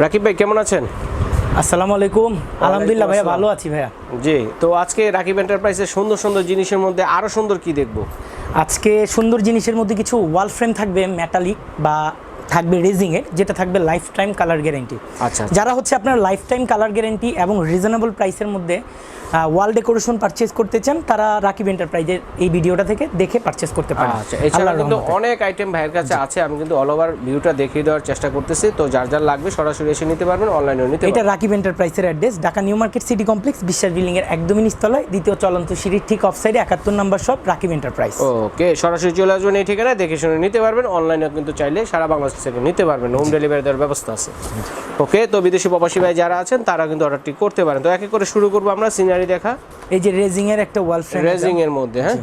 রাকিব ভাই কেমন আছেন? আসসালামু আলাইকুম। আলহামদুলিল্লাহ ভাইয়া ভালো আছি ভাইয়া। জি তো আজকে রাকিব এন্টারপ্রাইজের সুন্দর সুন্দর জিনিসের মধ্যে আরও সুন্দর কি দেখব? আজকে সুন্দর জিনিসের মধ্যে কিছু ওয়াল ফ্রেম থাকবে মেটালিক বা থাকবে রেজিংয়ের যেটা থাকবে লাইফ টাইম কালার গ্যারেন্টি আচ্ছা। যারা হচ্ছে আপনার লাইফ টাইম কালার গ্যারেন্টি এবং রিজনেবল প্রাইসের মধ্যে ওয়াল ডেকোরেশন পারচেজ করতে চান তারা রাকিব এন্টারপ্রাইজের এই ভিডিওটা থেকে দেখে পারচেজ করতে পারেন। আচ্ছা এছাড়া কিন্তু অনেক আইটেম ভাইয়ের কাছে আছে আমি কিন্তু অল ওভার ভিউটা দেখিয়ে দেওয়ার চেষ্টা করতেছি তো যার যার লাগবে সরাসরি এসে নিতে পারবেন অনলাইনেও নিতে এটা রাকিব এন্টারপ্রাইজের address Dhaka New Market City Complex Biswas building এর একদমই নিচতলায় দ্বিতীয় চলন্ত সিঁড়ির ঠিক অফ সাইডে একাত্তর number shop Rakib Enterprise okay সরাসরি চলে আসবেন এই ঠিকানায় দেখে শুনে নিতে পারবেন অনলাইনেও কিন্তু চাইলে সারা বাংলাদেশ থেকে নিতে পারবেন হোম ডেলিভারি দেওয়ার ব্যবস্থা আছে। ওকে তো বিদেশি প্রবাসী ভাই যারা আছেন তারা কিন্তু অর্ডারটি করতে পারেন। তো একে করে শুরু করব আমরা সিনারি দেখা। এই যে রেজিং এর একটা ওয়াল রেজিং এর মধ্যে হ্যাঁ?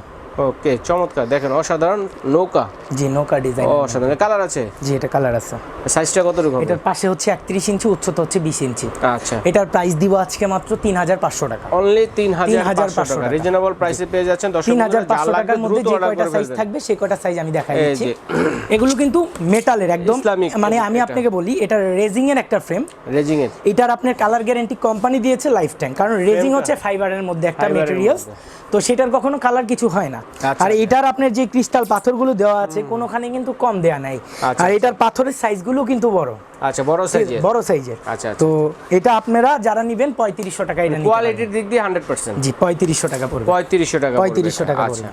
ওকে চমৎকার। দেখেন অসাধারণ নৌকা। জি নৌকা ডিজাইন অসাধারণ। কালার আছে? জি এটা কালার আছে। সাইজটা কতটুকু হবে? এটার পাশে হচ্ছে একত্রিশ ইঞ্চি উচ্চতা হচ্ছে বিশ ইঞ্চি আচ্ছা। এটার প্রাইস দিব আজকে মাত্র তিন হাজার পাঁচশো টাকা। অনলি 3,500 টাকা। রিজনেবল প্রাইসে পেয়ে যাচ্ছেন দর্শক তিন হাজার বন্ধুরা, পাঁচশো যার লাগবে টাকার মধ্যে যে কয়টা সাইজ থাকবে সেই কয়টা সাইজ আমি দেখাই দিচ্ছি। এগুলো কিন্তু মেটালের একদম। মানে আমি আপনাকে বলি এটা রেজিং এর একটা ফ্রেম রেজিং এর এটার আপনার কালার গ্যারেন্টি কোম্পানি দিয়েছে লাইফ টাইম কারণ রেজিং? হচ্ছে ফাইবারের মধ্যে একটা মেটেরিয়ালস তো সেটার কখনো কালার কিছু হয় না। আচ্ছা, আর। এটার আপনার যে ক্রিস্টাল পাথরগুলো দেওয়া আছে কোনোখানে কিন্তু কম দেয়া নাই। আচ্ছা, আর এটার পাথরের সাইজগুলো কিন্তু বড়। আচ্ছা বড় সাইজের বড় সাইজের আচ্ছা, আচ্ছা। তো এটা আপনারা যারা নেবেন পঁয়ত্রিশশো টাকা এটা কোয়ালিটির দিক দিয়ে হান্ড্রেড পার্সেন্ট জি পঁয়ত্রিশশো টাকা পড়বে। পঁয়ত্রিশশো টাকা পড়বে। পঁয়ত্রিশশো টাকা আচ্ছা।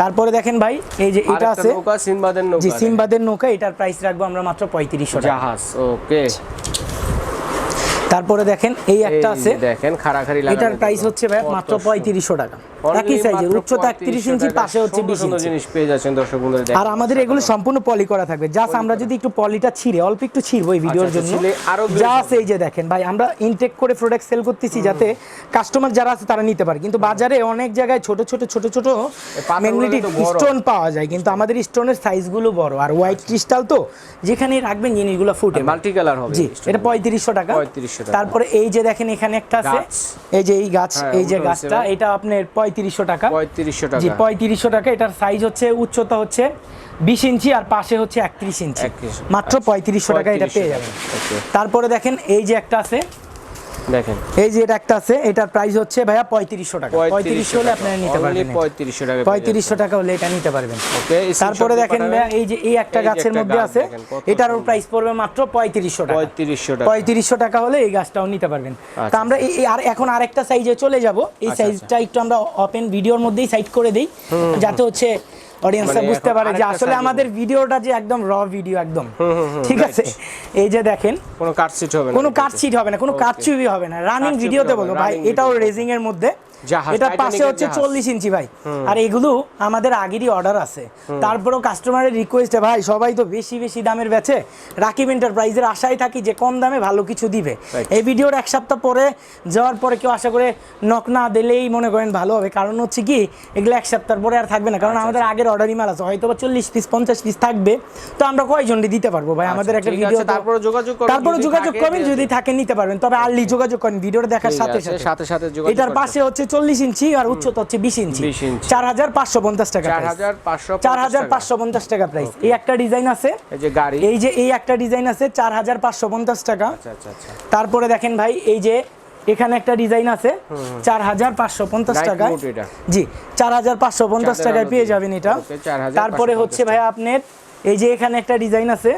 তারপরে দেখেন ভাই এই যে এটা আছে। নৌকা সিনবাদের জি নৌকা সিমবাদের নৌকা এটার প্রাইস রাখব আমরা মাত্র পঁয়ত্রিশশো টাকা। জাহাজ ওকে তারপরে দেখেন এই একটা আছে। দেখেন খাড়াখাড়ি এটার প্রাইস হচ্ছে ভাই মাত্র সুন্দর। পঁয়ত্রিশশো টাকা। একই সাইজের উচ্চতা একত্রিশ 3500 ইঞ্চি পাশে হচ্ছে সুন্দর বিশ সুন্দর ইঞ্চি। জিনিস পেয়ে যাচ্ছেন দর্শক বন্ধুরা আর আমাদের এগুলো সম্পূর্ণ পলি করা থাকবে। জাস্ট আমরা যদি একটু পলিটা ছিঁড়ে অল্প একটু ছিঁড়বো এই ভিডিওর আচ্ছা, জন্য। আরও জাস্ট এই যে দেখেন ভাই আমরা ইনটেক করে প্রোডাক্ট সেল করতেছি যাতে কাস্টমার যারা আছে তারা নিতে পারে। কিন্তু বাজারে অনেক জায়গায় ছোট ছোট ছোট ছোট ম্যাগনেটিক স্টোন পাওয়া যায়। কিন্তু আমাদের স্টোনের সাইজগুলো বড়। আর হোয়াইট ক্রিস্টাল তো যেখানে রাখবেন জিনিসগুলো ফুটে মাল্টি কালার হবে জি এটা পঁয়ত্রিশশো টাকা। 3500 টাকা। তারপরে এই যে দেখেন এখানে একটা আছে। এই যে এই গাছ হ্যাঁ, এই যে গাছটা এটা আপনার পঁয়ত্রিশশো টাকা। পঁয়ত্রিশশো জি টাকা। পঁয়ত্রিশশো টাকা। এটার সাইজ হচ্ছে উচ্চতা হচ্ছে বিশ ইঞ্চি আর পাশে হচ্ছে একত্রিশ ইঞ্চি। মাত্র পঁয়ত্রিশশো টাকা এটা পেয়ে যাবেন। তারপরে দেখেন এই যে একটা আছে দেখেন। এই যে এটা একটা আছে এটার প্রাইস হচ্ছে ভাইয়া পঁয়ত্রিশশো টাকা। পঁয়ত্রিশশো হলে আপনারা নিতে পারবেন পঁয়ত্রিশশো টাকা পঁয়ত্রিশশো টাকা হলে এটা নিতে পারবেন। তারপরে দেখেন ভাইয়া এই যে এই একটা গাছের মধ্যে আছে এটারও প্রাইস পড়বে মাত্র পঁয়ত্রিশশো টাকা। পঁয়ত্রিশশো টাকা। পঁয়ত্রিশশো টাকা হলে এই গাছটাও নিতে পারবেন। তা আচ্ছা, আমরা এই- এই আর এখন আরেকটা সাইজে চলে যাব। এই আচ্ছা, সাইজটা একটু আমরা ওপেন ভিডিওর মধ্যেই সাইড করে দেই। যাতে হচ্ছে অডিয়েন্সরা মানে বুঝতে পারে যে আসলে আমাদের ভিডিওটা যে একদম র ভিডিও একদম। ঠিক আছে? এই যে দেখেন কোনো কাটছিট হবে না কোনো কাটছিট হবে না কোনো কাটছিবি হবে না রানিং ভিডিওতে বলব বলো ভাই এটাও। রেজিং এর মধ্যে। এটা পাশে হচ্ছে চল্লিশ ইঞ্চি ভাই। আর এগুলো আমাদের আগেরই অর্ডার আছে। তারপরেও কাস্টমারের রিকোয়েস্টে ভাই সবাই তো বেশি বেশি দামের বেচে রাকিব এন্টারপ্রাইজের আশায় থাকি যে কম দামে ভালো কিছু দিবে। এই ভিডিওর এক সপ্তাহ পরে যাওয়ার পরে কেউ আশা করে নক না দিলেই মনে করেন ভালো হবে। কারণ হচ্ছে কি এগুলো এক সপ্তাহ পরে আর থাকবে না। কারণ আচ্ছা, আমাদের আগের অর্ডারই মাল আছে। হয়তো বা চল্লিশ পিস পঞ্চাশ পিস থাকবে। তো আমরা কয়জন দিতে পারব ভাই? আমাদের একটা আচ্ছা, ভিডিও তারপরে যোগাযোগ তারপরে যদি যোগাযোগ থাকে করবেন যদি থাকে নিতে পারবেন। তবে আর্লি যোগাযোগ করেন ভিডিওটা দেখার সাথে সাথে। সাথে সাথে এটার পাশে হচ্ছে চল্লিশ ইঞ্চি আর উচ্চতা হচ্ছে বিশ ইঞ্চি। চার হাজার পাঁচশো পঞ্চাশ টাকা চার হাজার পাঁচশো পঞ্চাশ টাকা। প্রাইস এই একটা ডিজাইন আছে। এই যে এই একটা ডিজাইন আছে চার হাজার পাঁচশো পঞ্চাশ টাকা। আচ্ছা আচ্ছা আচ্ছা। তারপরে দেখেন ভাই এই যে এখানে একটা ডিজাইন আছে। চার হাজার পাঁচশো পঞ্চাশ টাকায়। জি চার হাজার পাঁচশো পঞ্চাশ টাকায় পেয়ে যাবেন এটা। তারপরে হচ্ছে ভাই আপনার এই যে এখানে একটা ডিজাইন আছে।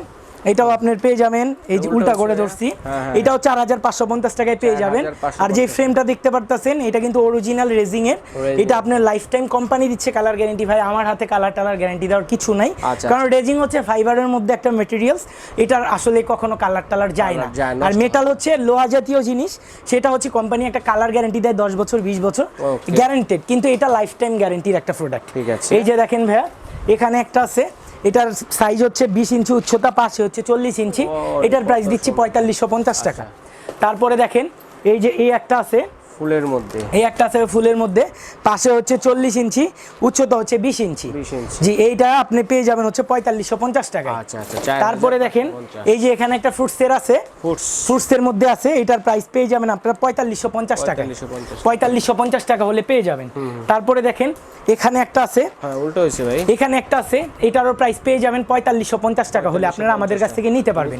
এটাও আপনার পেয়ে যাবেন। এই যে উল্টা করে ধরছি। হ্যাঁ, হ্যাঁ। এটাও চার হাজার পাঁচশো পঞ্চাশ টাকায় পেয়ে যাবেন। 4550 আর যে ফ্রেমটা দেখতে পারতেছেন এটা কিন্তু অরিজিনাল রেজিং এর। এটা আপনার লাইফ টাইম কোম্পানি দিচ্ছে কালার গ্যারেন্টি ভাই আমার হাতে কালার টালার গ্যারেন্টি দেওয়ার কিছু নাই। আচ্ছা। কারণ রেজিং হচ্ছে ফাইবারের মধ্যে একটা মেটেরিয়ালস এটার আসলে কখনো কালার টালার যায় না। আর মেটাল হচ্ছে লোহা জাতীয় জিনিস। সেটা হচ্ছে কোম্পানি একটা কালার গ্যারেন্টি দেয় দশ বছর বিশ বছর. গ্যারেন্টেড কিন্তু এটা লাইফ টাইম গ্যারেন্টির একটা প্রোডাক্ট এই যে দেখেন ভাইয়া এখানে একটা আছে। এটার সাইজ হচ্ছে বিশ ইঞ্চি উচ্চতা পাশে হচ্ছে চল্লিশ ইঞ্চি। এটার প্রাইস দিচ্ছি পঁয়তাল্লিশশো পঞ্চাশ টাকা। তারপরে দেখেন এই যে এই একটা আছে ফুলের মধ্যে। এই একটা আছে ফুলের মধ্যে পাশে হচ্ছে চল্লিশ ইঞ্চি উচ্চতা হচ্ছে বিশ ইঞ্চি। 20 ইঞ্চি। জি এইটা আপনি পেয়ে যাবেন হচ্ছে পঁয়তাল্লিশশো পঞ্চাশ টাকা আচ্ছা আচ্ছা তারপরে দেখেন এই যে এখানে একটা ফ্রুটসের আছে ফ্রুটসের মধ্যে আছে এটার প্রাইস পেয়ে যাবেন আপনার পঁয়তাল্লিশশো পঞ্চাশ টাকা। 4550 পঁয়তাল্লিশশো পঞ্চাশ টাকা হলে পেয়ে যাবেন। তারপরে দেখেন এখানে একটা আছে হ্যাঁ উল্টো হয়েছে ভাই। এখানে একটা আছে এটারও প্রাইস পেয়ে যাবেন পঁয়তাল্লিশশো পঞ্চাশ টাকা হলে আপনারা আমাদের কাছ থেকে নিতে পারবেন।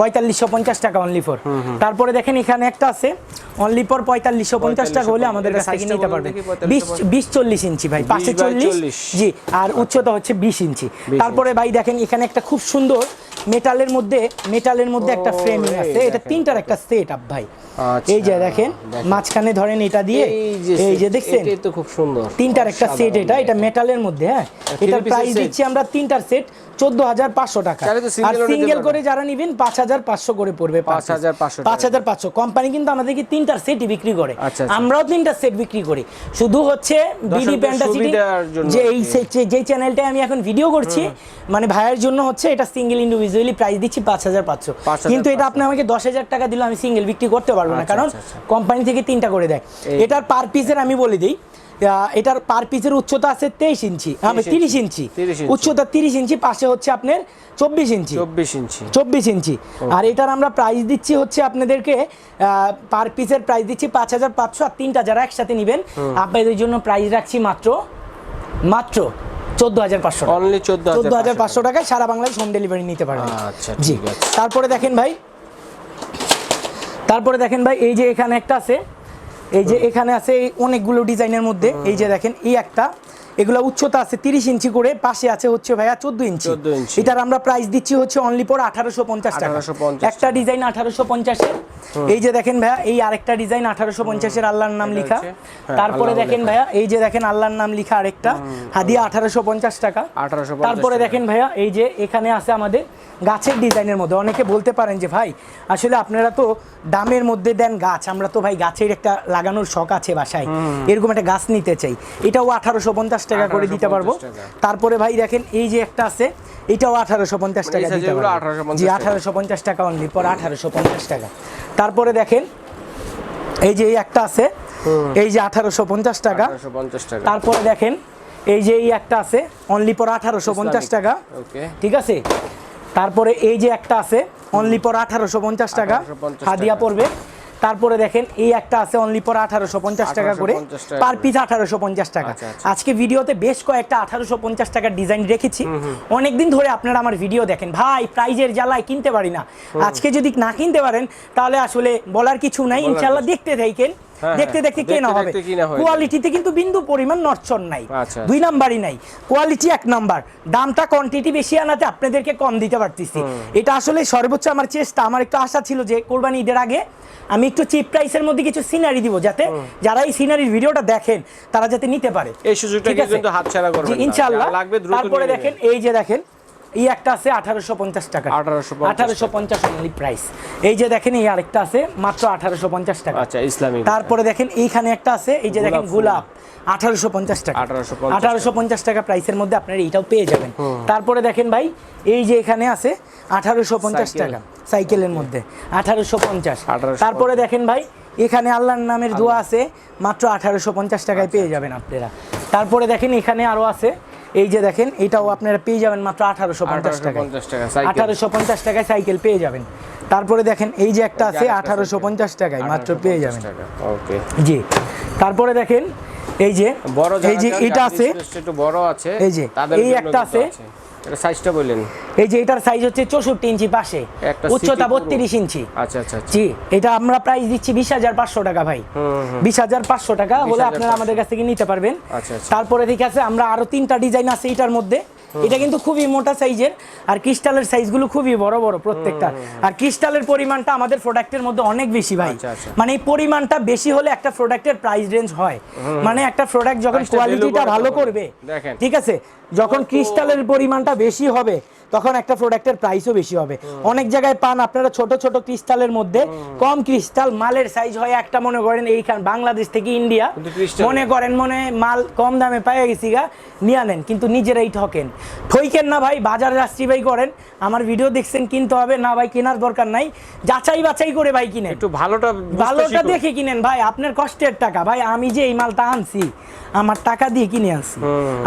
পঁয়তাল্লিশশো পঞ্চাশ টাকা অনলি ফর তারপরে দেখেন এখানে একটা আছে অনলি ফর পঁয়তাল্লিশশো পঞ্চাশ টাকা হলে আমাদের এটা নিতে পারবেন বিশ বিশ চল্লিশ ইঞ্চি ভাই পাশে চল্লিশ? 40 জি আর উচ্চতা হচ্ছে বিশ ইঞ্চি। তারপরে ভাই দেখেন এখানে একটা খুব সুন্দর মেটালের মধ্যে মেটালের মধ্যে একটা ফ্রেমিং আছে। এটা তিনটার একটা সেট আপ ভাই। আচ্ছা, এই যে দেখেন। মাঝখানে ধরেন এটা দিয়ে এই যে দেখছেন? এটাই তো খুব সুন্দর। তিনটার একটা সেট এটা এটা মেটালের মধ্যে হ্যাঁ? এটার প্রাইস দিচ্ছি আমরা তিনটার সেট চোদ্দ হাজার পাঁচশো টাকা। আর সিঙ্গেল করে যারা নিবেন পাঁচ হাজার পাঁচশো করে পড়বে 5,500 পাঁচ হাজার পাঁচশো কোম্পানি কিন্তু আমাদেরকে তিনটার সেটই বিক্রি করে। আমরাও তিনটা সেট বিক্রি করি। শুধু হচ্ছে বিডি প্যান্টাসিটি যে এই যে চ্যানেলটায় আমি এখন ভিডিও করছি মানে ভাইয়ের জন্য হচ্ছে এটা সিঙ্গেল ইন্ডিভিজুয়ালি প্রাইস দিচ্ছি পাঁচ হাজার পাঁচশো। 5,500 কিন্তু এটা আপনি আমাকে দশ হাজার টাকা দিলে আমি সিঙ্গেল বিক্রি করতে পারব না। আচ্ছা, কারণ আচ্ছা, আচ্ছা। কোম্পানি থেকে তিনটা করে দেয়। এটার পার পিসের আমি বলে দিই এটার পার পিসের উচ্চতা আছে তেইশ ইঞ্চি আমি 30 তিরিশ ইঞ্চি। উচ্চতা তিরিশ ইঞ্চি পাশে হচ্ছে আপনার চব্বিশ ইঞ্চি। চব্বিশ ইঞ্চি। চব্বিশ ইঞ্চি। আর এটার আমরা প্রাইস দিচ্ছি হচ্ছে আপনাদেরকে পার পিসের প্রাইস দিচ্ছি পাঁচ হাজার পাঁচশো আর তিনটা যারা একসাথে নেবেন আপনাদের জন্য প্রাইস রাখছি মাত্র মাত্র চোদ্দ হাজার পাঁচশো অনলি চোদ্দ চোদ্দ হাজার পাঁচশো টাকায় সারা বাংলাদেশ হোম ডেলিভারি নিতে পারবেন আচ্ছা, জি। তারপরে দেখেন ভাই তারপরে দেখেন ভাই এই যে এখানে একটা আছে এই যে এখানে আছে এই অনেকগুলো ডিজাইনের মধ্যে। এই যে দেখেন এই একটা এগুলো উচ্চতা আছে তিরিশ ইঞ্চি করে পাশে আছে হচ্ছে ভাইয়া চোদ্দ ইঞ্চি। 14 ইঞ্চি। এটার আমরা প্রাইস দিচ্ছি হচ্ছে অনলি পর আঠারোশো পঞ্চাশ টাকা। 1850 একটা ডিজাইন আঠারোশো পঞ্চাশের এই যে দেখেন ভাইয়া এই আরেকটা ডিজাইন আঠারোশো পঞ্চাশের আল্লাহর নাম লিখা। হ্যাঁ, তারপরে দেখেন ভাইয়া এই যে দেখেন আল্লাহর নাম লিখা আরেকটা। হাদিয়া আঠারোশো পঞ্চাশ টাকা। 1850 তারপরে দেখেন ভাইয়া এই যে এখানে আছে আমাদের গাছের ডিজাইনের মধ্যে। অনেকে বলতে পারেন যে ভাই আসলে আপনারা তো দামের মধ্যে দেন গাছ। আমরা তো ভাই গাছের একটা লাগানোর শখ আছে বাসায়। এরকম একটা গাছ নিতে চাই। এটাও আঠারোশো পঞ্চাশ টাকা করে দিতে পারব। তারপরে ভাই দেখেন এই যে একটা আছে এটাও আঠারোশো পঞ্চাশ টাকা দিতে পারব। জি আঠারোশো পঞ্চাশ টাকা অনলি পর আঠারোশো পঞ্চাশ টাকা। তারপরে দেখেন এই যে এই একটা আছে এই যে আঠারোশো পঞ্চাশ টাকা। পঞ্চাশ তারপরে দেখেন এই যে এই একটা আছে অনলি পর আঠারোশো পঞ্চাশ টাকা। ঠিক আছে? তারপরে এই যে একটা আছে অনলি পর আঠারোশো পঞ্চাশ টাকা। 1850 হাদিয়া পড়বে। তারপরে দেখেন এই একটা আছে অনলি পর আঠারোশো পঞ্চাশ টাকা করে। 1850 পার পিস আঠারোশো পঞ্চাশ টাকা। আচ্ছা, আচ্ছা। আজকে ভিডিওতে বেশ কয়েকটা আঠারোশো পঞ্চাশ টাকার ডিজাইন রেখেছি। অনেকদিন ধরে আপনারা আমার ভিডিও দেখেন। ভাই প্রাইজের জ্বালায় কিনতে পারি না। আজকে যদি না কিনতে পারেন তাহলে আসলে বলার কিছু নাই। ইনশাল্লাহ দেখতে থাকেন। দেখতে হ্যাঁ, দেখতে কেনা দেখতে হবে? কিনা হয়ে যাবে। কোয়ালিটিতে কিন্তু বিন্দু পরিমাণ নড়চড় নাই। আচ্ছা, দুই নাম্বারই নাই। কোয়ালিটি এক নাম্বার। দামটা কোয়ান্টিটি বেশি আনাতে আপনাদেরকে কম দিতে পারতেছি। এটা আসলে সর্বোচ্চ আমার চেষ্টা। আমার একটু আশা ছিল যে কোরবানি ঈদের আগে আমি একটু চিপ প্রাইসের মধ্যে কিছু সিনারি দিব যাতে যারা এই সিনারির ভিডিওটা দেখেন তারা যাতে নিতে পারে। এই সুযোগটা? কিন্তু হাতছাড়া করবেন না। ইনশাআল্লাহ। লাগবে দ্রুত তারপরে দেখেন এই যে দেখেন এই একটা আছে আঠারোশো পঞ্চাশ টাকা। 1850 আঠারোশো পঞ্চাশ অনলি প্রাইস এই যে দেখেন এই আরেকটা আছে মাত্র আঠারোশো পঞ্চাশ টাকা। আচ্ছা ইসলামিক তারপরে দেখেন এইখানে একটা আছে এই যে দেখেন গোলাপ আঠারোশো পঞ্চাশ টাকা। 1850 আঠারোশো পঞ্চাশ টাকা প্রাইসের মধ্যে আপনারা এইটাও পেয়ে যাবেন। তারপরে দেখেন ভাই এই যে এখানে আছে আঠারোশো পঞ্চাশ টাকা সাইকেলের মধ্যে। আঠারোশো পঞ্চাশ। 1850 তারপরে দেখেন ভাই এখানে আল্লাহর নামের দোয়া আছে মাত্র আঠারোশো পঞ্চাশ টাকায় আচ্ছা, পেয়ে যাবেন আপনারা। তারপরে দেখেন এখানে আরও আছে এই যে দেখেন এটাও আপনারা পেয়ে যাবেন মাত্র আঠারোশো পঞ্চাশ টাকায়। 1850 টাকা আঠারোশো পঞ্চাশ টাকায় সাইকেল পেয়ে যাবেন। তারপরে দেখেন এই যে একটা আছে আঠারোশো পঞ্চাশ টাকায় মাত্র পেয়ে যাবেন। ওকে জি। তারপরে দেখেন এই যে বড় এই যে এটা আছে একটু বড় আছে এই যে, এই একটা আছে। এটা সাইজটা বললেন এই যে এটার সাইজ হচ্ছে চৌষট্টি ইঞ্চি পাশে। উচ্চতা বত্রিশ ইঞ্চি। আচ্ছা আচ্ছা আচ্ছা। জি এটা আমরা প্রাইস দিচ্ছি বিশ হাজার পাঁচশো টাকা ভাই। বিশ হাজার পাঁচশো টাকা হলে আপনারা আমাদের কাছ থেকে নিতে পারবেন। আচ্ছা, আচ্ছা। তারপরে ঠিক আছে আমরা আরও তিনটা ডিজাইন আছে এটার মধ্যে। এটা কিন্তু খুবই মোটা সাইজের আর ক্রিস্টালের সাইজগুলো খুবই বড় বড় প্রত্যেকটা। আর ক্রিস্টালের পরিমাণটা আমাদের প্রোডাক্টের মধ্যে অনেক বেশি ভাই। আচ্ছা, আচ্ছা। মানে এই পরিমাণটা বেশি হলে একটা প্রোডাক্টের প্রাইস রেঞ্জ হয়। মানে একটা প্রোডাক্ট যখন কোয়ালিটিটা ভালো করবে ঠিক আছে? যখন ক্রিস্টালের পরিমাণটা বেশি হবে তখন একটা প্রোডাক্টের প্রাইসও বেশি হবে। অনেক জায়গায় পান আপনারা ছোট ছোট ক্রিস্টালের মধ্যে। কম ক্রিস্টাল মালের সাইজ হয় একটা মনে করেন এইখান বাংলাদেশ থেকে ইন্ডিয়া মনে করেন মনে মাল কম দামে পাইয়া গেছি গা নিয়ে নেন কিন্তু নিজেরাই ঠকেন। ঠইকেন না ভাই বাজার রাস্ত্রি ভাই করেন আমার ভিডিও দেখছেন কিনতে হবে না ভাই কেনার দরকার নাই। যাচাই বাছাই করে ভাই কিনেন। একটু ভালোটা ভালোটা দেখে কিনেন ভাই আপনার কষ্টের টাকা। ভাই আমি যে এই মালটা আনছি আমার টাকা দিয়ে কিনে আনছি।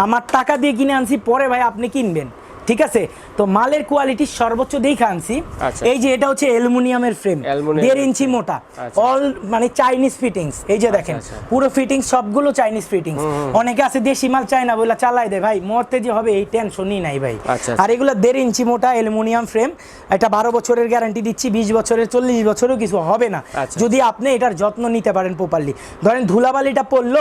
আমার টাকা দিয়ে কিনে আনছি পরে ভাই আপনি কিনবেন। ঠিক আছে? তো মালের কোয়ালিটি সর্বোচ্চ দেখে আনছি। আচ্ছা। এই যে এটা হচ্ছে অ্যালুমিনিয়ামের ফ্রেম দেড় ইঞ্চি মোটা। আচ্ছা। অল মানে চাইনিজ ফিটিংস এই যে দেখেন আচ্ছা। পুরো ফিটিংস সবগুলো চাইনিজ ফিটিংস অনেকে আছে দেশি মাল চায় না বলে চালাই দেয় ভাই মরতে যে হবে এই টেনশনই নাই ভাই। আচ্ছা, আর এগুলো দেড় ইঞ্চি মোটা অ্যালুমিনিয়াম ফ্রেম এটা বারো বছরের গ্যারান্টি দিচ্ছি বিশ বছরের চল্লিশ বছরও কিছু হবে না। আচ্ছা। যদি আপনি এটার যত্ন নিতে পারেন প্রপারলি ধরেন ধুলাবালিটা পড়ল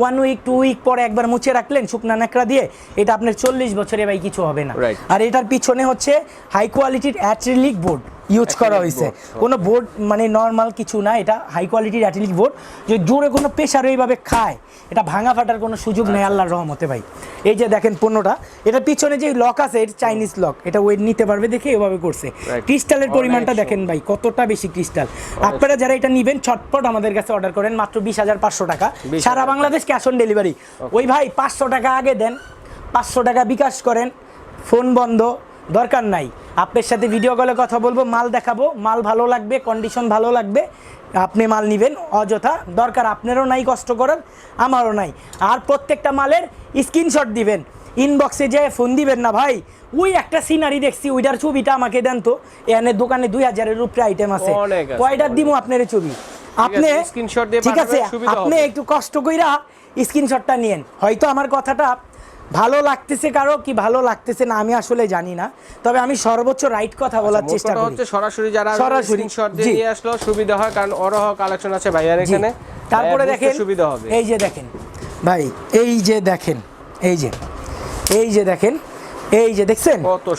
ওয়ান উইক টু উইক পরে একবার মুছে রাখলেন শুকনা ন্যাকড়া দিয়ে এটা আপনার চল্লিশ বছরে ভাই কিছু হবে না. আর এটার পিছনে হচ্ছে হাই কোয়ালিটির অ্যাট্রিলিক বোর্ড ইউজ করা হয়েছে। কোনো বোর্ড মানে নর্মাল কিছু না এটা হাই কোয়ালিটির অ্যাট্রিলিক বোর্ড যে জোরে কোনো প্রেশার এইভাবে খায় এটা ভাঙা ফাটার কোনো সুযোগ নেই আল্লাহর রহমতে ভাই। এই যে দেখেন পণ্যটা এটার পিছনে যে লক আছে এটা চাইনিজ লক এটা ওয়েট নিতে পারবে দেখে এভাবে করছে। ক্রিস্টালের পরিমাণটা দেখেন ভাই কতটা বেশি ক্রিস্টাল আপনারা যারা এটা নিবেন ছটপট আমাদের কাছে অর্ডার করেন মাত্র বিশ হাজার পাঁচশো টাকা। সারা বাংলাদেশ ক্যাশ অন ডেলিভারি ওই ভাই পাঁচশো টাকা আগে দেন পাঁচশো টাকা বিকাশ করেন ফোন বন্ধ দরকার নাই। আপনার সাথে ভিডিও কলে কথা বলব মাল দেখাবো মাল ভালো লাগবে কন্ডিশন ভালো লাগবে আপনি মাল নিবেন অযথা দরকার আপনারও নাই কষ্ট করার আমারও নাই। আর প্রত্যেকটা মালের স্ক্রিনশট দিবেন ইনবক্সে যে ফোন দিবেন না ভাই। ওই একটা সিনারি দেখছি ওইটার ছবিটা আমাকে দেন তো। এখানে দোকানে দুই হাজারের উপরে আইটেম আছে। কয়টার দিমু আপনার ছবি? আপনি screenshot দিয়ে ঠিক আছে আপনি একটু কষ্ট কইরা স্ক্রিনশটটা নিয়েন। হয়তো আমার কথাটা ভালো লাগতেছে কারও কি ভালো লাগতেছে না আমি আসলে জানি না। তবে আমি সর্বোচ্চ রাইট কথা বলার চেষ্টা মোট করি। হচ্ছে সরাসরি যারা সরাসরি, স্ক্রিনশট দিয়ে নিয়ে আসলো সুবিধা হয় কারণ অরহ কালেকশন আছে ভাইয়ার। এখানে। তারপরে দেখেন সুবিধা হবে। এই যে দেখেন ভাই এই যে দেখেন এই যে এই যে দেখেন এই যে দেখছেন?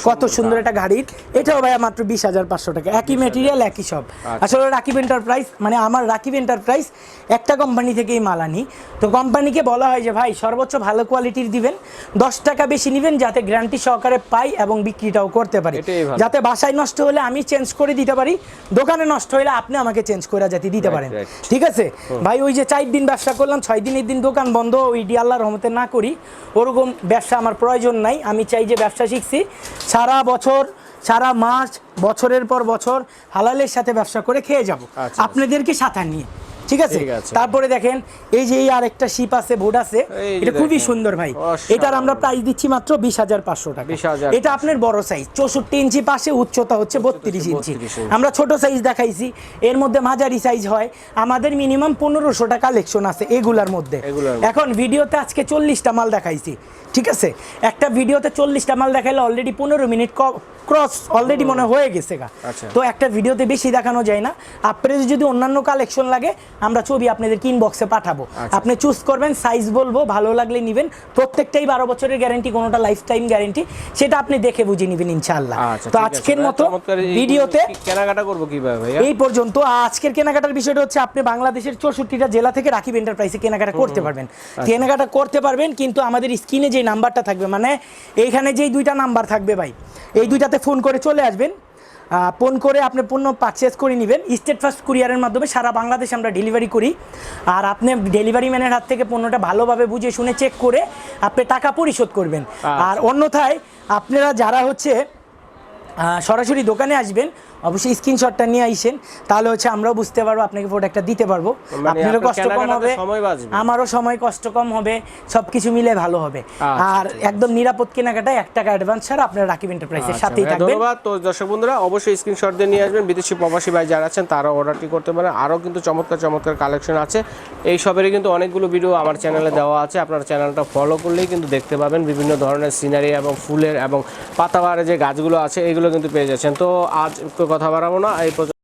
কত সুন্দর একটা গাড়ির। এটাও ভাই মাত্র বিশ হাজার পাঁচশো টাকা। একই মেটেরিয়াল একই সব। আচ্ছা। আসলে রাকিব এন্টারপ্রাইজ মানে আমার রাকিব এন্টারপ্রাইজ একটা কোম্পানি থেকেই মাল আনি। তো কোম্পানিকে বলা হয় যে ভাই সর্বোচ্চ ভালো কোয়ালিটির দিবেন। দশ টাকা বেশি নেবেন যাতে গ্যারান্টি সহকারে পাই এবং বিক্রিটাও করতে পারি। যাতে বাসায় নষ্ট হলে আমি চেঞ্জ করে দিতে পারি। দোকানে নষ্ট হলে আপনি আমাকে চেঞ্জ করে যাতে দিতে পারেন। ঠিক আছে? ভাই ওই যে চার দিন ব্যবসা করলাম ছয় দিনের দিন দোকান বন্ধ। ওই ডি আল্লাহর রহমতে না করি। ওরকম ব্যবসা আমার প্রয়োজন নাই। আমি চাই যে ব্যবসা শিখছি। সারা বছর সারা মাস বছরের পর বছর হালালের সাথে ব্যবসা করে খেয়ে যাব। আচ্ছা। আপনাদেরকে সাথে নিয়ে। ঠিক আছে? তারপরে দেখেন এই যে এই আর একটা শিপ আছে বোর্ড আছে এটা খুবই সুন্দর ভাই। এটার আমরা প্রাইস দিচ্ছি মাত্র বিশ হাজার পাঁচশো টাকা। এটা আপনার বড় সাইজ চৌষট্টি ইঞ্চি পাশে উচ্চতা হচ্ছে বত্রিশ ইঞ্চি আমরা ছোট সাইজ দেখাইছি এর মধ্যে মাঝারি সাইজ হয়। আমাদের মিনিমাম পনেরোশো টাকা কালেকশন আছে এগুলার মধ্যে। এখন ভিডিওতে আজকে চল্লিশটা মাল দেখাইছি ঠিক আছে? একটা ভিডিওতে চল্লিশটা মাল দেখাইলে অলরেডি পনেরো মিনিট ক্রস অলরেডি মনে হয়ে গেছে গা। আচ্ছা। তো একটা ভিডিওতে বেশি দেখানো যায় না। আপনাদের যদি অন্যান্য কালেকশন লাগে আমরা ছবি আপনাদের ইনবক্সে পাঠাবো। আচ্ছা। আপনি চুজ করবেন সাইজ বলব ভালো লাগলে নেবেন। প্রত্যেকটাই বারো বছরের গ্যারেন্টি কোনোটা লাইফ টাইম গ্যারেন্টি সেটা আপনি দেখে বুঝে নেবেন ইনশাআল্লাহ। আচ্ছা তো আজকের মতো ভিডিওতে কেনাকাটা করব কীভাবে এই পর্যন্ত আজকের কেনাকাটার বিষয়টা হচ্ছে আপনি বাংলাদেশের চৌষট্টিটা জেলা থেকে রাকিব এন্টারপ্রাইসে কেনাকাটা করতে পারবেন। কেনাকাটা করতে পারবেন কিন্তু আমাদের স্ক্রিনে যে নাম্বারটা থাকবে মানে এইখানে যেই দুইটা নাম্বার থাকবে ভাই এই দুইটাতে ফোন করে চলে আসবেন। ফোন করে আপনি পণ্য পারচেস করে নেবেন। স্টেট ফার্স্ট কুরিয়ারের মাধ্যমে সারা বাংলাদেশে আমরা ডেলিভারি করি। আর আপনি ডেলিভারি ম্যানের হাত থেকে পণ্যটা ভালোভাবে বুঝে শুনে চেক করে আপনি টাকা পরিশোধ করবেন। আর অন্যথায় আপনারা যারা হচ্ছে সরাসরি দোকানে আসবেন অবশ্যই স্ক্রিনশটটা নিয়ে আইসেন তাহলে হচ্ছে আমরাও বুঝতে পারব আপনাকে প্রোডাক্টটা দিতে পারব। মানে আপনারও কষ্ট কম হবে আমারও সময় কষ্ট কম হবে সব কিছু মিলে ভালো হবে। আচ্ছা, আর একদম নিরাপদ কেনাকাটায় এক টাকা অ্যাডভান্স ছাড়া আপনার রাকিব এন্টারপ্রাইজের আচ্ছা, সাথেই থাকবেন। ধন্যবাদ। তো দর্শক বন্ধুরা অবশ্যই স্ক্রিনশট দিয়ে নিয়ে আসবেন। বিদেশি প্রবাসী ভাই যারা আছেন তারা অর্ডারটি করতে পারেন। আরও কিন্তু চমৎকার চমৎকার কালেকশন আছে। এই সবেরই কিন্তু অনেকগুলো ভিডিও আমার চ্যানেলে দেওয়া আছে। আপনার চ্যানেলটা ফলো করলেই কিন্তু দেখতে পাবেন বিভিন্ন ধরনের সিনারি এবং ফুলের এবং পাতাবাহারে যে গাছগুলো আছে এগুলো কিন্তু পেয়ে যাচ্ছেন। তো আজ কথা বাড়াবো না এই পর্যন্ত